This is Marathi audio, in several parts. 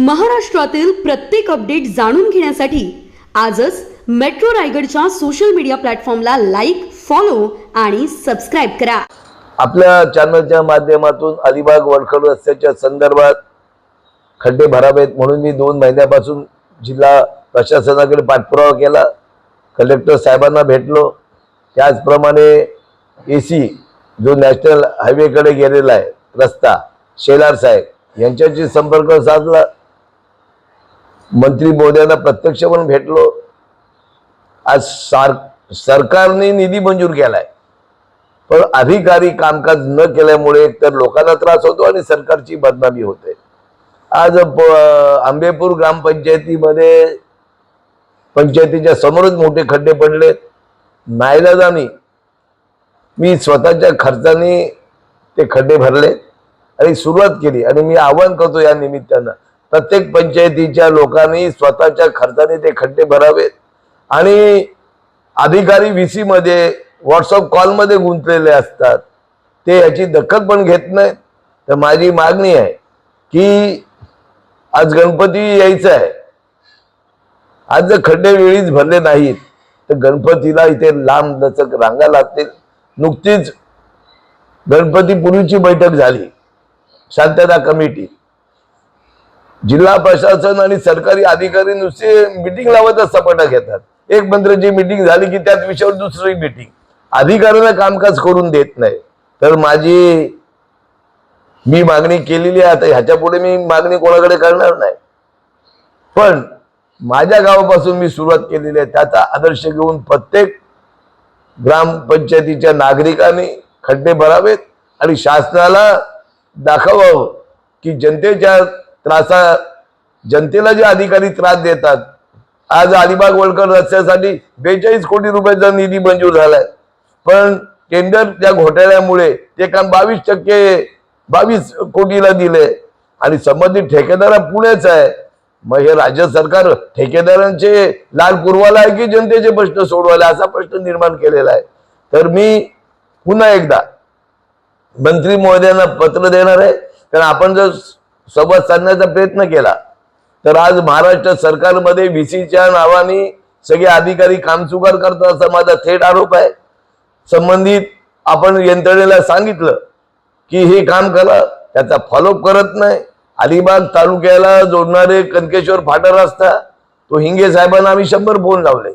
महाराष्ट्रातील प्रत्येक अपडेट जाणून घेण्यासाठी आजच मेट्रो रायगडच्या सोशल मीडिया प्लॅटफॉर्मला लाईक फॉलो आणि सबस्क्राईब करा. आपल्या चॅनलच्या माध्यमातून अलिबाग वडखड रस्त्याच्या संदर्भात खड्डे भरावेत म्हणून मी दोन महिन्यापासून जिल्हा प्रशासनाकडे पाठपुरावा केला. कलेक्टर साहेबांना भेटलो. त्याचप्रमाणे ए सी जो नॅशनल हायवेकडे गेलेला आहे रस्ता शेलार साहेब यांच्याशी संपर्क साधला. मंत्री महोदयांना प्रत्यक्ष पण भेटलो. आज सार सरकारने निधी मंजूर केलाय. पण अधिकारी कामकाज न केल्यामुळे तर लोकांना त्रास होतो आणि सरकारची बदनामी होते. आज आंबेपूर ग्रामपंचायतीमध्ये पंचायतीच्या समोरच मोठे खड्डे पडले. नायलाजाने मी स्वतःच्या खर्चाने ते खड्डे भरले आणि सुरुवात केली आणि मी आवाहन करतो या निमित्तानं प्रत्येक पंचायतीच्या लोकांनी स्वतःच्या खर्चाने ते खड्डे भरावेत. आणि अधिकारी व्ही सीमध्ये व्हॉट्सअप कॉलमध्ये गुंतलेले असतात. ते याची दखल पण घेत नाहीत. तर माझी मागणी आहे की आज गणपती यायचा आहे. आज जर खड्डे वेळीच भरले नाहीत तर गणपतीला इथे लांब लचक रांगा लागतील. नुकतीच गणपतीपूर्वीची बैठक झाली. शांतता कमिटी. जिल्हा प्रशासन आणि सरकारी अधिकारी नुसते मिटिंग लावतच सपाटा घेतात. एक मंत्र्याची मिटिंग झाली की त्याच विषयावर दुसरी मिटिंग अधिकाऱ्यांना कामकाज करून देत नाही. तर माझी मी मागणी केलेली आहे आता ह्याच्या पुढे मी मागणी कोणाकडे करणार नाही. पण माझ्या गावापासून मी सुरुवात केलेली आहे त्याचा आदर्श घेऊन प्रत्येक ग्रामपंचायतीच्या नागरिकांनी खड्डे भरावेत आणि शासनाला दाखवावं की जनतेच्या त्रासा जनतेला जे अधिकारी त्रास देतात आज अलिबाग वळकर रस्त्यासाठी बेचाळीस कोटी रुपयाचा निधी मंजूर झालाय. पण टेंडर त्या घोटाळ्यामुळे ते काम बावीस टक्के बावीस कोटीला दिले. आणि संबंधित ठेकेदार पुणेच पुण्याचा आहे. मग हे राज्य सरकार ठेकेदारांचे लाल पुरवाला आहे की जनतेचे प्रश्न सोडवायला? असा प्रश्न निर्माण केलेला आहे. तर मी पुन्हा एकदा मंत्री महोदयांना पत्र देणार आहे. कारण आपण जर सोबत साधण्याचा प्रयत्न केला. तर आज महाराष्ट्र सरकारमध्ये व्हीसीच्या नावाने सगळे अधिकारी कामचुकार करतात असा माझा थेट आरोप आहे. संबंधित आपण यंत्रणेला सांगितलं की हे काम करा त्याचा फॉलोअप करत नाही. अलिबाग तालुक्याला जोडणारे कनकेश्वर फाटा रस्ता तो हिंगे साहेबांना आम्ही शंभर फोन लावले.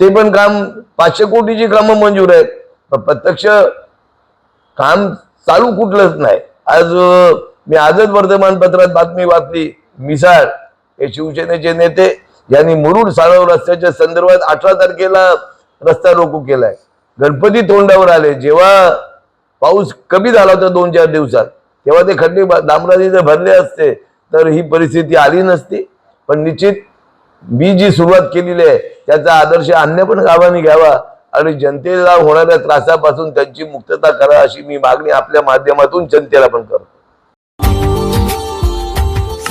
ते पण काम पाचशे कोटीची कामं मंजूर आहेत. पण प्रत्यक्ष काम चालू कुठलंच नाही. आज मी आजच वर्तमानपत्रात बातमी वाचली. मिसाळ हे शिवसेनेचे नेते यांनी मुरुड साळव रस्त्याच्या संदर्भात अठरा तारखेला रस्ता रोको केलाय. गणपती तोंडावर आले. जेव्हा पाऊस कमी झाला होता दोन चार दिवसात तेव्हा ते खड्डे दामराजी जर भरले असते तर ही परिस्थिती आली नसती. पण निश्चित मी जी सुरुवात केलेली आहे त्याचा आदर्श अन्य पण गावाने घ्यावा आणि जनतेला होणाऱ्या त्रासापासून त्यांची मुक्तता करा अशी मी मागणी आपल्या माध्यमातून जनतेला पण करतो.